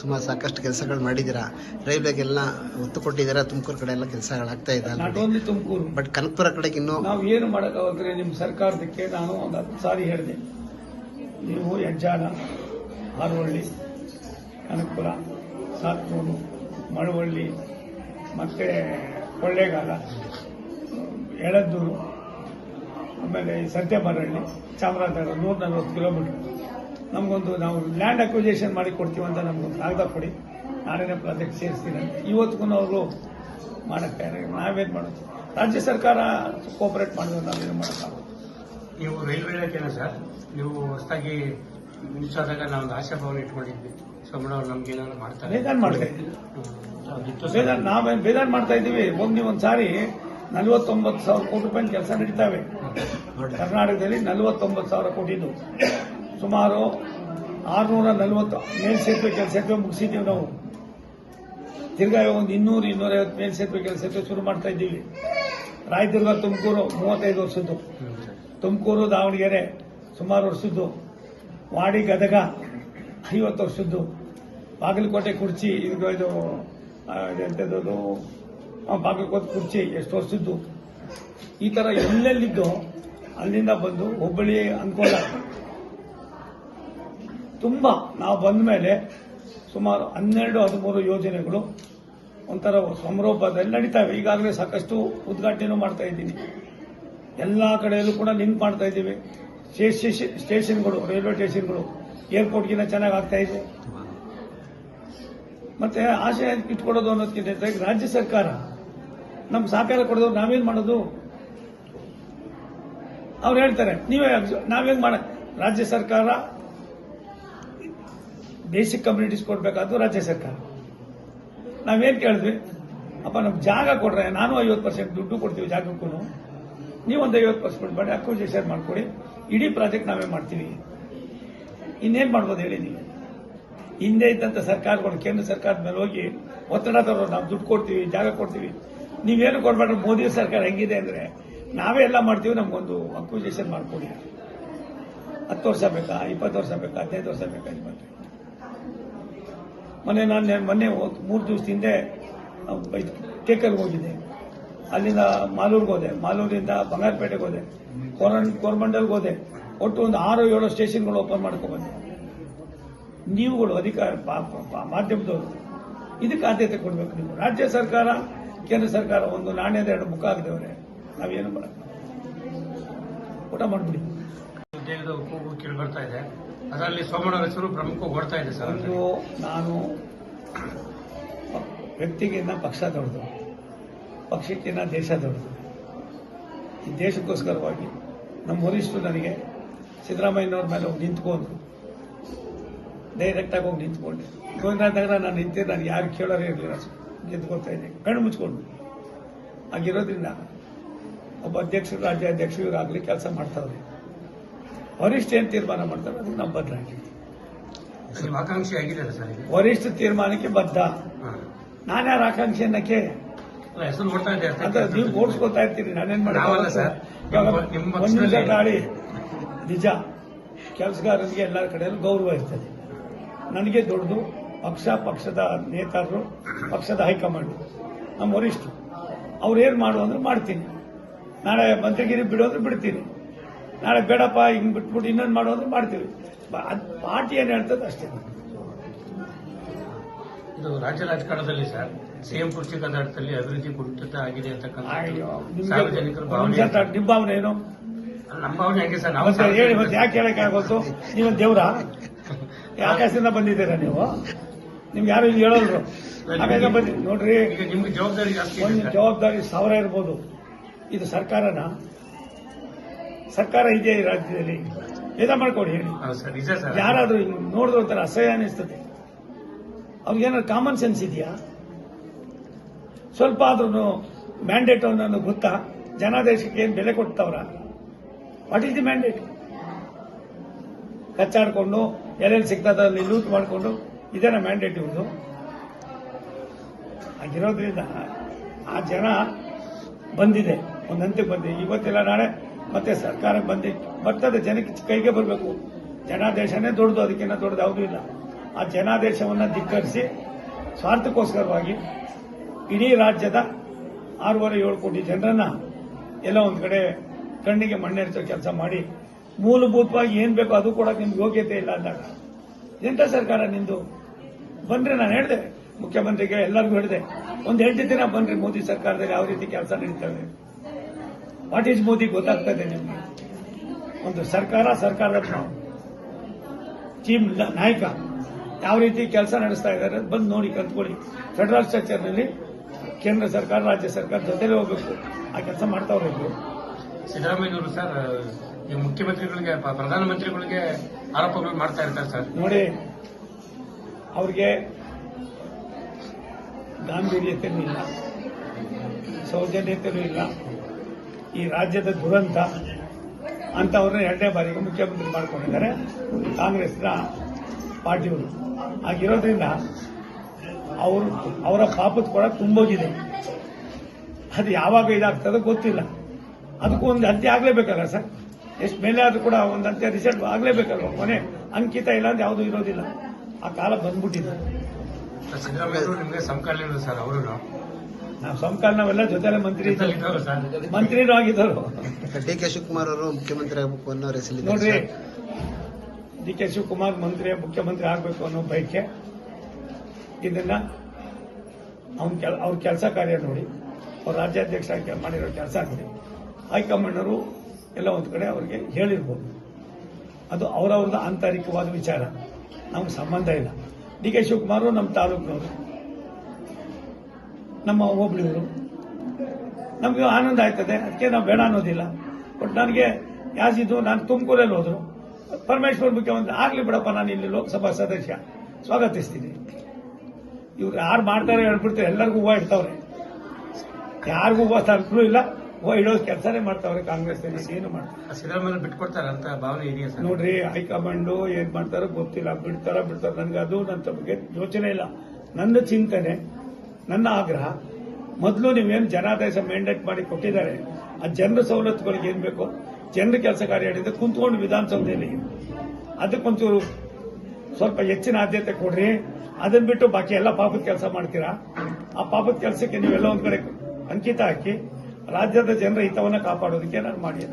ಸುಮಾರು ಸಾಕಷ್ಟು ಕೆಲಸಗಳು ಮಾಡಿದ್ದೀರಾ ರೈಲ್ವೆಗೆಲ್ಲ ಒತ್ತು ಕೊಟ್ಟಿದ್ದೀರಾ ತುಮಕೂರು ಕಡೆ ಎಲ್ಲ ಕೆಲಸಗಳಾಗ್ತಾ ಇದೆ not only Tumakuru. But Kanakapura ಕಡೆಗೆ ಇನ್ನೂ ನಾವು ಏನು ಮಾಡೋಕ್ಕಾಗತ್ರೆ ನಿಮ್ಮ ಸರ್ಕಾರದಕ್ಕೆ ನಾನು ಒಂದು ಹತ್ತು ಸಾರಿ ಹೇಳಿದೆ. ನೀವು ಹೆಜ್ಜಾಲ ಆರುವಳ್ಳಿ ಕನಕಪುರ ಸಾತ್ನೂರು ಮಳವಳ್ಳಿ ಮತ್ತು ಕೊಳ್ಳೇಗಾಲ ಎಳದ್ದೂರು ಆಮೇಲೆ ಈ ಸತ್ಯಮರಳ್ಳಿ ಚಾಮರಾಜನಗರ ನೂರ ನಲ್ವತ್ತು ಕಿಲೋಮೀಟರ್ ನಮಗೊಂದು ನಾವು ಲ್ಯಾಂಡ್ ಅಕ್ವಿಜೇಷನ್ ಮಾಡಿ ಕೊಡ್ತೀವಿ ಅಂತ ನಮಗೊಂದು ಕಾಗದ ಕೊಡಿ. ನಾನೇನೇ ಪ್ರಾಜೆಕ್ಟ್ ಸೇರಿಸ್ತೀನಿ ಅಂತ. ಇವತ್ತಿಗೂ ಅವರು ಮಾಡಕ್ಕೆ ನಾವೇನು ಮಾಡೋದು? ರಾಜ್ಯ ಸರ್ಕಾರ ಕೋಪರೇಟ್ ಮಾಡೋದು ನಾವೇನು ಮಾಡೋಕ್ಕಾಗೋದು? ನೀವು ರೈಲ್ವೆ ಇಲಾಖೆನ ಸರ್ ನೀವು ಹೊಸದಾಗಿ ಮಿಸ್ ಆದಾಗ ನಾವು ಒಂದು ಆಶಾಭಾವನೆ ಇಟ್ಕೊಂಡಿದ್ವಿ. ಸೋಮಣ್ಣ ಅವ್ರು ನಮ್ಗೆ ಏನಾದ್ರು ಮಾಡ್ತಾರೆ. ಸರ್. ಬೇಜಾನ್ ನಾವೇನು ಬೇಜಾನ್ ಮಾಡ್ತಾ ಇದ್ದೀವಿ. ಒಂದು ಒಂದು ಸಾರಿ ನಲವತ್ತೊಂಬತ್ತು ಸಾವಿರ ಕೋಟಿ ರೂಪಾಯಿ ಕೆಲಸ ನಡೀತಾವೆ. ಕರ್ನಾಟಕದಲ್ಲಿ ನಲವತ್ತೊಂಬತ್ತು ಸಾವಿರ ಕೋಟಿದು. ಸುಮಾರು ಆರುನೂರ ನಲವತ್ತು ಮೇಲ್ಸೇತುವೆ ಕೆಲಸ ಮುಗಿಸಿದ್ದೀವಿ ನಾವು. ತಿರ್ಗಾ ಒಂದು ಇನ್ನೂರು, ಇನ್ನೂರೈವತ್ತು ಮೇಲ್ಸೇತುವೆ ಕೆಲಸ ಶುರು ಮಾಡ್ತಾ ಇದ್ದೀವಿ. ರಾಯದುರ್ಗ, ತುಮಕೂರು ಮೂವತ್ತೈದು ವರ್ಷದ್ದು. ತುಮಕೂರು, ದಾವಣಗೆರೆ ಸುಮಾರು ವರ್ಷದ್ದು. ವಾಡಿ, ಗದಗ ಐವತ್ತು ವರ್ಷದ್ದು. ಬಾಗಲಕೋಟೆ, ಕುರ್ಚಿ, ಇದು ಇದು ಎಂಥದ್ದು ಬಾಗಲಕೋಟೆ, ಕುರ್ಚಿ ಎಷ್ಟು ವರ್ಷದ್ದು? ಈ ಥರ ಎಲ್ಲೆಲ್ಲಿದ್ದು ಅಲ್ಲಿಂದ ಬಂದು ಹುಬ್ಬಳ್ಳಿ ಅನ್ಕೋಲ ತುಂಬ ನಾವು ಬಂದ ಮೇಲೆ ಸುಮಾರು ಹನ್ನೆರಡು, ಹದಿಮೂರು ಯೋಜನೆಗಳು ಒಂಥರ ಸಮಾರೋಪದಲ್ಲಿ ನಡೀತಾವೆ. ಈಗಾಗಲೇ ಸಾಕಷ್ಟು ಉದ್ಘಾಟನೆ ಮಾಡ್ತಾ ಇದ್ದೀನಿ. ಎಲ್ಲ ಕಡೆಯಲ್ಲೂ ಕೂಡ ಲಿಂಕ್ ಮಾಡ್ತಾ ಇದ್ದೀವಿ. ಸ್ಟೇಷನ್, ಸ್ಟೇಷನ್ಗಳು, ರೈಲ್ವೆ ಸ್ಟೇಷನ್ಗಳು ಏರ್ಪೋರ್ಟ್ಗಿಂತ ಚೆನ್ನಾಗಿ ಆಗ್ತಾ ಇದೆ. ಮತ್ತೆ ಆಶೆ ಇಟ್ಕೊಡೋದು ಅನ್ನೋದಕ್ಕಿಂತ ರಾಜ್ಯ ಸರ್ಕಾರ ನಮ್ಮ ಸಹಕಾರ ಕೊಡೋದು, ನಾವೇನ್ ಮಾಡೋದು? ಅವ್ರು ಹೇಳ್ತಾರೆ, ನೀವೇ ನಾವೇನ್ ಮಾಡ, ರಾಜ್ಯ ಸರ್ಕಾರ ಬೇಸಿಕ್ ಕಮ್ಯುನಿಟೀಸ್ ಕೊಡಬೇಕಾದ್ರು ರಾಜ್ಯ ಸರ್ಕಾರ. ನಾವೇನ್ ಕೇಳಿದ್ವಿ? ಅಪ್ಪ, ನಮ್ಗೆ ಜಾಗ ಕೊಡ್ರೆ ನಾನು ಐವತ್ತು ಪರ್ಸೆಂಟ್ ದುಡ್ಡು ಕೊಡ್ತೀವಿ ಜಾಗಕ್ಕೂ ನೀವೊಂದು ಐವತ್ತು ಪರ್ಸೆಂಟ್ ಮಾಡಿ ಅಕ್ವಿಜೇಷನ್ ಮಾಡ್ಕೊಡಿ. ಇಡೀ ಪ್ರಾಜೆಕ್ಟ್ ನಾವೇ ಮಾಡ್ತೀವಿ. ಇನ್ನೇನ್ ಮಾಡ್ಬೋದು ಹೇಳಿ ನೀವು? ಹಿಂದೆ ಇದ್ದಂತ ಸರ್ಕಾರಗಳು, ಕೇಂದ್ರ ಸರ್ಕಾರದ ಮೇಲೆ ಹೋಗಿ ಒತ್ತಡ ತರೋ ನಾವು ದುಡ್ಡು ಕೊಡ್ತೀವಿ, ಜಾಗ ಕೊಡ್ತೀವಿ. ನೀವೇನು ಕೊಡ್ಬೇಡ್ರಿ ಮೋದಿ ಸರ್ಕಾರ ಹೆಂಗಿದೆ ಅಂದ್ರೆ ನಾವೇ ಎಲ್ಲ ಮಾಡ್ತೀವಿ, ನಮ್ಗೊಂದು ಅಕ್ವಿಜೇಷನ್ ಮಾಡ್ಕೊಡಿ. ಹತ್ತು ವರ್ಷ ಬೇಕಾ, ಇಪ್ಪತ್ತು ವರ್ಷ ಬೇಕಾ, ಹದಿನೈದು ವರ್ಷ ಬೇಕಾ ನಿಮ್ಮಲ್ಲಿ ಮೊನ್ನೆ ನಾನು ಮೊನ್ನೆ ಮೂರು ದಿವಸ ಹಿಂದೆ ಟೇಕಲ್ಗೆ ಹೋಗಿದ್ದೆ. ಅಲ್ಲಿಂದ ಮಾಲೂರ್ಗೆ ಹೋದೆ. ಮಾಲೂರಿಂದ ಬಂಗಾರಪೇಟೆಗೆ ಹೋದೆ. ಕೋರ ಕೋರಮಂಡಲ್ಗೆ ಹೋದೆ. ಒಟ್ಟು ಒಂದು ಆರು, ಏಳು ಸ್ಟೇಷನ್ಗಳು ಓಪನ್ ಮಾಡ್ಕೊಬಂದೆ. ನೀವುಗಳು ಅಧಿಕಾರ ಮಾಧ್ಯಮದವರು, ಇದಕ್ಕೆ ಆದ್ಯತೆ ಕೊಡಬೇಕು ನೀವು. ರಾಜ್ಯ ಸರ್ಕಾರ, ಕೇಂದ್ರ ಸರ್ಕಾರ ಒಂದು ನಾಣ್ಯದ ಎರಡು ಮುಖ ಆಗಿದವ್ರೆ ನಾವೇನು ಮಾಡ ಊಟ ಮಾಡ್ಬಿಡಿ. ಕೂಗು ಕೇಳಿ ಬರ್ತಾ ಇದೆ. ಅದರಲ್ಲಿ ಸೋಮಣ್ಣ ಹೆಸರು ಪ್ರಮುಖ ಓಡ್ತಾ ಇದೆ ಸರ್ ಒಂದು ನಾನು ವ್ಯಕ್ತಿಗಿಂತ ಪಕ್ಷ ದೊಡ್ಡದು, ಪಕ್ಷಕ್ಕಿಂತ ದೇಶ ದೊಡ್ಡದು. ಈ ದೇಶಕ್ಕೋಸ್ಕರವಾಗಿ ನಮ್ಮ ವರಿಷ್ಠರು ನನಗೆ ಸಿದ್ದರಾಮಯ್ಯನವ್ರ ಮೇಲೆ ಹೋಗಿ ನಿಂತ್ಕೊಂಡ್ರು. ಡೈರೆಕ್ಟಾಗಿ ಹೋಗಿ ನಿಂತ್ಕೊಂಡೆ. ಗೋವಿಂದರಾಜ್ ನಗರ ನಾನು ನಿಂತಿದ್ದೆ, ನಾನು ಯಾರು ಕೇಳೋರೇ ಇರಲಿಲ್ಲ. ನಿಂತ್ಕೊಳ್ತಾ ಇದ್ದೆ. ಕಣ್ಣು ಮುಚ್ಕೊಂಡು. ಹಾಗಿರೋದ್ರಿಂದ ಒಬ್ಬ ಅಧ್ಯಕ್ಷರು, ರಾಜ್ಯಾಧ್ಯಕ್ಷರು ಆಗಲಿ ಕೆಲಸ ಮಾಡ್ತಾವ್ರೆ. ವರಿಷ್ಠ ಏನು ತೀರ್ಮಾನ ಮಾಡ್ತಾರೆ? ಅದಕ್ಕೆ ನಾವು ಬದ್ಧ ಆಕಾಂಕ್ಷಿ ಆಗಿದೆ ಸರ್ ವರಿಷ್ಠ ತೀರ್ಮಾನಕ್ಕೆ ಬದ್ಧ. ನಾನ್ಯಾರ ಆಕಾಂಕ್ಷೆ ಅನ್ನಕ್ಕೆ ಹೆಸರು ನೀವು ಓಡಿಸ್ಕೊತಾ ಇರ್ತೀರಿ ನಾನೇನ್ ನಾವಲ್ಲ ಸರ್. ಒಂದು ನಿಮಿಷ ನಿಜ ಕೆಲಸಗಾರರಿಗೆ ಎಲ್ಲರ ಕಡೆಯಲ್ಲೂ ಗೌರವ ಇರ್ತದೆ. ನನಗೆ ದೊಡ್ಡದು ಪಕ್ಷ ಪಕ್ಷದ ನೇತಾರರು ಪಕ್ಷದ ಹೈಕಮಾಂಡ್ ನಮ್ಮ ವರಿಷ್ಠ ಅವ್ರು ಏನ್ ಮಾಡು ಅಂದ್ರೆ ಮಾಡ್ತೀನಿ. ನಾಳೆ ಮಂತ್ರಿಗಿರಿ ಬಿಡೋದ್ರೆ ಬಿಡ್ತೀನಿ. ನಾಳೆ ಬೇಡಪ್ಪ ಹಿಂಗ್ ಬಿಟ್ಬಿಟ್ಟು ಇನ್ನೊಂದು ಮಾಡು ಅಂದ್ರೆ ಮಾಡ್ತೀವಿ ಅದು ಪಾರ್ಟಿ ಏನ್ ಹೇಳ್ತದೆ ಅಷ್ಟೇ. ಇದು ರಾಜ್ಯ ರಾಜಕಾರಣದಲ್ಲಿ ಸರ್ ಸಿಎಂ ಕುರ್ಚಿ ಕರ್ನಾಟಕದಲ್ಲಿ ಅಭಿವೃದ್ಧಿ ಕುಂಠಿತ ಆಗಿದೆ ಅಂತ ಸಾರ್ವಜನಿಕರ ಭಾವನೆ. ನಿಮ್ ಭಾವನೆ ಏನು? ನಮ್ಮ ಭಾವನೆ ಯಾಕೆ ಸರ್ ನಾವು ಹೇಳಿ ಮತ್ತೆ ಯಾಕೆ ಹೇಳಕ್ಕಾಗೋದು ನೀವು ದೇವ್ರ? ಆಕಾಶದಿಂದ ಬಂದಿದ್ದೀರಾ ನೀವು? ನಿಮ್ಗೆ ಯಾರು ಇಲ್ಲಿ ಹೇಳೋದ್ರು ನೋಡ್ರಿ ನಿಮ್ಗೆ ಜವಾಬ್ದಾರಿ ಒಂದು. ಜವಾಬ್ದಾರಿ ಸಾವಿರ ಇರ್ಬೋದು. ಇದು ಸರ್ಕಾರನ? ಸರ್ಕಾರ ಇದೆ ಈ ರಾಜ್ಯದಲ್ಲಿ. ಭೇದ ಮಾಡ್ಕೊಡಿ ಹೇಳಿ. ಯಾರಾದ್ರೂ ನೋಡಿದ್ರೆ ಒಂಥರ ಅಸಹ್ಯ ಅನಿಸ್ತದೆ. ಅವ್ರಿಗೇನಾದ್ರು ಕಾಮನ್ ಸೆನ್ಸ್ ಇದೆಯಾ? ಸ್ವಲ್ಪ ಆದ್ರೂ ಮ್ಯಾಂಡೇಟ್ ಅನ್ನೋದು ಗೊತ್ತಾ? ಜನಾದೇಶಕ್ಕೆ ಏನು ಬೆಲೆ ಕೊಡ್ತಾವ್ರ? ವಾಟ್ ಈಸ್ ದಿ ಮ್ಯಾಂಡೇಟ್ ಕಚ್ಚಾಡ್ಕೊಂಡು ಎಲ್ಲೆಲ್ಲಿ ಸಿಗ್ತದ ಅಲ್ಲಿ ಲೂಟ್ ಮಾಡಿಕೊಂಡು ಇದೇನ ಮ್ಯಾಂಡೇಟ್ ಇವ್ರದು? ಆಗಿರೋದ್ರಿಂದ ಆ ಜನ ಬಂದಿದೆ. ಒಂದು ಹಂತಕ್ಕೆ ಬಂದಿದೆ. ಇವತ್ತಿಲ್ಲ ನಾಳೆ ಮತ್ತೆ ಸರ್ಕಾರಕ್ಕೆ ಬಂದಿ, ಬರ್ತದೆ, ಜನಕ್ಕೆ ಕೈಗೆ ಬರಬೇಕು. ಜನಾದೇಶನೇ ದೊಡ್ಡದು ಅದಕ್ಕಿಂತ ದೊಡ್ಡದು ಯಾವುದೂ ಇಲ್ಲ. ಆ ಜನಾದೇಶವನ್ನು ಧಿಕ್ಕರಿಸಿ, ಸ್ವಾರ್ಥಕ್ಕೋಸ್ಕರವಾಗಿ ಇಡೀ ರಾಜ್ಯದ ಆರೂವರೆ ಏಳು ಕೋಟಿ ಜನರನ್ನ ಎಲ್ಲ ಒಂದು ಕಡೆ ಕಣ್ಣಿಗೆ ಮಣ್ಣೆರಿಸೋ ಕೆಲಸ ಮಾಡಿ, ಮೂಲಭೂತವಾಗಿ ಏನ್ ಬೇಕೋ ಅದು ಕೂಡ ನಿಮ್ಗೆ ಯೋಗ್ಯತೆ ಇಲ್ಲ ಅಂದಾಗ, ಎಂತ ಸರ್ಕಾರ ನಿಂದು? ಬಂದ್ರೆ ನಾನು ಹೇಳಿದೆ, ಮುಖ್ಯಮಂತ್ರಿಗೆ ಎಲ್ಲರಿಗೂ ಹೇಳಿದೆ, ಒಂದು ಎಂಟು ದಿನ ಬನ್ರಿ ಮೋದಿ ಸರ್ಕಾರದಲ್ಲಿ ಯಾವ ರೀತಿ ಕೆಲಸ ನಡೀತವೆ ವಾಟ್ ಈಸ್ ಮೋದಿ ಗೊತ್ತಾಗ್ತದೆ ನಿಮ್ಗೆ? ಒಂದು ಸರ್ಕಾರ ಸರ್ಕಾರದ ಚೀಫ್ ನಾಯಕ. ಯಾವ ರೀತಿ ಕೆಲಸ ನಡೆಸ್ತಾ ಇದ್ದಾರೆ ಬಂದು ನೋಡಿ ಕಲ್ತ್ಕೊಳ್ಳಿ. ಫೆಡರಲ್ ಸ್ಟ್ರಕ್ಚರ್ನಲ್ಲಿ ಕೇಂದ್ರ ಸರ್ಕಾರ ರಾಜ್ಯ ಸರ್ಕಾರ ಜೊತೆಲೇ ಹೋಗಬೇಕು. ಆ ಕೆಲಸ ಮಾಡ್ತಾ ಹೋಗಬೇಕು ಸಿದ್ದರಾಮಯ್ಯವರು ಸರ್ ಈ ಮುಖ್ಯಮಂತ್ರಿಗಳಿಗೆ ಪ್ರಧಾನಮಂತ್ರಿಗಳಿಗೆ ಆರೋಪಗಳು ಮಾಡ್ತಾ ಇರ್ತಾರೆ ಸರ್. ನೋಡಿ ಅವ್ರಿಗೆ ಗಾಂಭೀರ್ಯತೆ ಇಲ್ಲ ಸೌಜನ್ಯತೆ ಇಲ್ಲ. ಈ ರಾಜ್ಯದ ದುರಂತ ಅಂತವ್ರನ್ನ ಎರಡನೇ ಬಾರಿಗೆ ಮುಖ್ಯಮಂತ್ರಿ ಮಾಡಿಕೊಂಡಿದ್ದಾರೆ. ಕಾಂಗ್ರೆಸ್ನ ಪಾರ್ಟಿಯವರು. ಹಾಗಿರೋದ್ರಿಂದ ಅವರು ಅವರ ಪಾಪದ ಕೂಡ ತುಂಬೋಗಿದೆ. ಅದು ಯಾವಾಗ ಇದಾಗ್ತದೋ ಗೊತ್ತಿಲ್ಲ. ಅದಕ್ಕೂ ಒಂದು ಅಂತ್ಯ ಆಗ್ಲೇಬೇಕಲ್ಲ ಸರ್? ಎಷ್ಟು ಮೇಲೆ ಆದರೂ ಕೂಡ ಒಂದು ಅಂತ್ಯ ರಿಸಲ್ಟ್ ಆಗ್ಲೇಬೇಕಲ್ವ ಕೊನೆ? ಅಂಕಿತ ಇಲ್ಲ ಅಂತ ಯಾವುದೂ ಇರೋದಿಲ್ಲ. ಆ ಕಾಲ ಬಂದ್ಬಿಟ್ಟಿದೆ. ನಿಮಗೆ ಸಮಕಾಲೀನ ಸರ್ ಅವರು ನಾವು ಸಂಕಾರ ನಾವೆಲ್ಲ ಜೊತೆಲೆ ಮಂತ್ರಿ ಮಂತ್ರಿನೂ ಆಗಿದ್ದರು. ಡಿ ಕೆ ಶಿವಕುಮಾರ್ ಅವರು ಮುಖ್ಯಮಂತ್ರಿ ಆಗಬೇಕು ಅನ್ನೋ ರೆಸಲಿ ನೋಡ್ರಿ. ಡಿ ಕೆ ಶಿವಕುಮಾರ್ ಮಂತ್ರಿ ಮುಖ್ಯಮಂತ್ರಿ ಆಗಬೇಕು ಅನ್ನೋ ಬಯಕೆ. ಇದನ್ನ ಅವ್ನ ಅವ್ರ ಕೆಲಸ ಕಾರ್ಯ ನೋಡಿ ಅವ್ರ ರಾಜ್ಯಾಧ್ಯಕ್ಷ ಮಾಡಿರೋ ಕೆಲಸ ನೋಡಿ. ಹೈಕಮಾಂಡ್ನವರು ಎಲ್ಲ ಒಂದು ಕಡೆ ಅವ್ರಿಗೆ ಹೇಳಿರ್ಬೋದು. ಅದು ಅವರವ್ರದ್ದು ಆಂತರಿಕವಾದ ವಿಚಾರ. ನಮ್ಗೆ ಸಂಬಂಧ ಇಲ್ಲ. ಡಿ ಕೆ ಶಿವಕುಮಾರ್ ನಮ್ಮ ತಾಲೂಕಿನವರು. ನಮ್ಮ ಹೋಬಳಿಯವರು ನಮಗೆ ಆನಂದ ಆಯ್ತದೆ ಅದಕ್ಕೆ ನಾವು ಬೇಡ ಅನ್ನೋದಿಲ್ಲ. ಬಟ್ ನನಗೆ ಯಾಸಿದ್ದು ನಾನು ತುಮಕೂರಲ್ಲಿ ಹೋದ್ರು. ಪರಮೇಶ್ವರ್ ಮುಖ್ಯಮಂತ್ರಿ ಆಗ್ಲಿ ಬಿಡಪ್ಪ ನಾನು ಇಲ್ಲಿ ಲೋಕಸಭಾ ಸದಸ್ಯ. ಸ್ವಾಗತಿಸ್ತೀನಿ. ಇವ್ರು ಯಾರು ಮಾಡ್ತಾರೆ ಹೇಳ್ಬಿಡ್ತಾರೆ ಎಲ್ಲರಿಗೂ ಹೂವು ಇಡ್ತಾವ್ರೆ. ಯಾರಿಗೂ ಹೂವು ತಲುಪಲೂ ಇಲ್ಲ ಹೂವು ಇಡೋದು ಕೆಲಸನೇ ಮಾಡ್ತಾವ್ರೆ ಕಾಂಗ್ರೆಸ್ ಏನು ಮಾಡ್ತಾರೆ ಸಿದ್ದರಾಮಯ್ಯ ಬಿಟ್ಕೊಡ್ತಾರೆ ಅಂತ ಭಾವನೆ ಇದೆಯಾ ನೋಡ್ರಿ ಹೈಕಮಾಂಡು ಏನ್ ಮಾಡ್ತಾರೋ ಗೊತ್ತಿಲ್ಲ ಬಿಡ್ತಾರ ಬಿಡ್ತಾರ. ನನ್ಗೆ ಅದು ನನ್ನ ಬಗ್ಗೆ ಯೋಚನೆ ಇಲ್ಲ. ನನ್ನ ಚಿಂತನೆ ನನ್ನ ಆಗ್ರಹ, ಮೊದಲು ನೀವೇನು ಜನಾದೇಶ ಮ್ಯಾಂಡೇಟ್ ಮಾಡಿ ಕೊಟ್ಟಿದ್ದಾರೆ, ಆ ಜನರ ಸವಲತ್ತುಗಳಿಗೆ ಏನ್ ಬೇಕು, ಜನರ ಕೆಲಸ ಕಾರ್ಯ ಹಿಡಿದು ಕುಂತ್ಕೊಂಡು ವಿಧಾನಸೌಧದಲ್ಲಿ ಅದಕ್ಕೊಂಚೂರು ಸ್ವಲ್ಪ ಹೆಚ್ಚಿನ ಆದ್ಯತೆ ಕೊಡ್ರಿ. ಅದನ್ನ ಬಿಟ್ಟು ಬಾಕಿ ಎಲ್ಲ ಪಾಪದ ಕೆಲಸ ಮಾಡ್ತೀರಾ? ಆ ಪಾಪದ ಕೆಲಸಕ್ಕೆ ನೀವೆಲ್ಲ ಒಂದ್ ಕಡೆ ಅಂಕಿತ ಹಾಕಿ, ರಾಜ್ಯದ ಜನರ ಹಿತವನ್ನ ಕಾಪಾಡೋದಕ್ಕೆ ನಾನು ಮಾಡಿ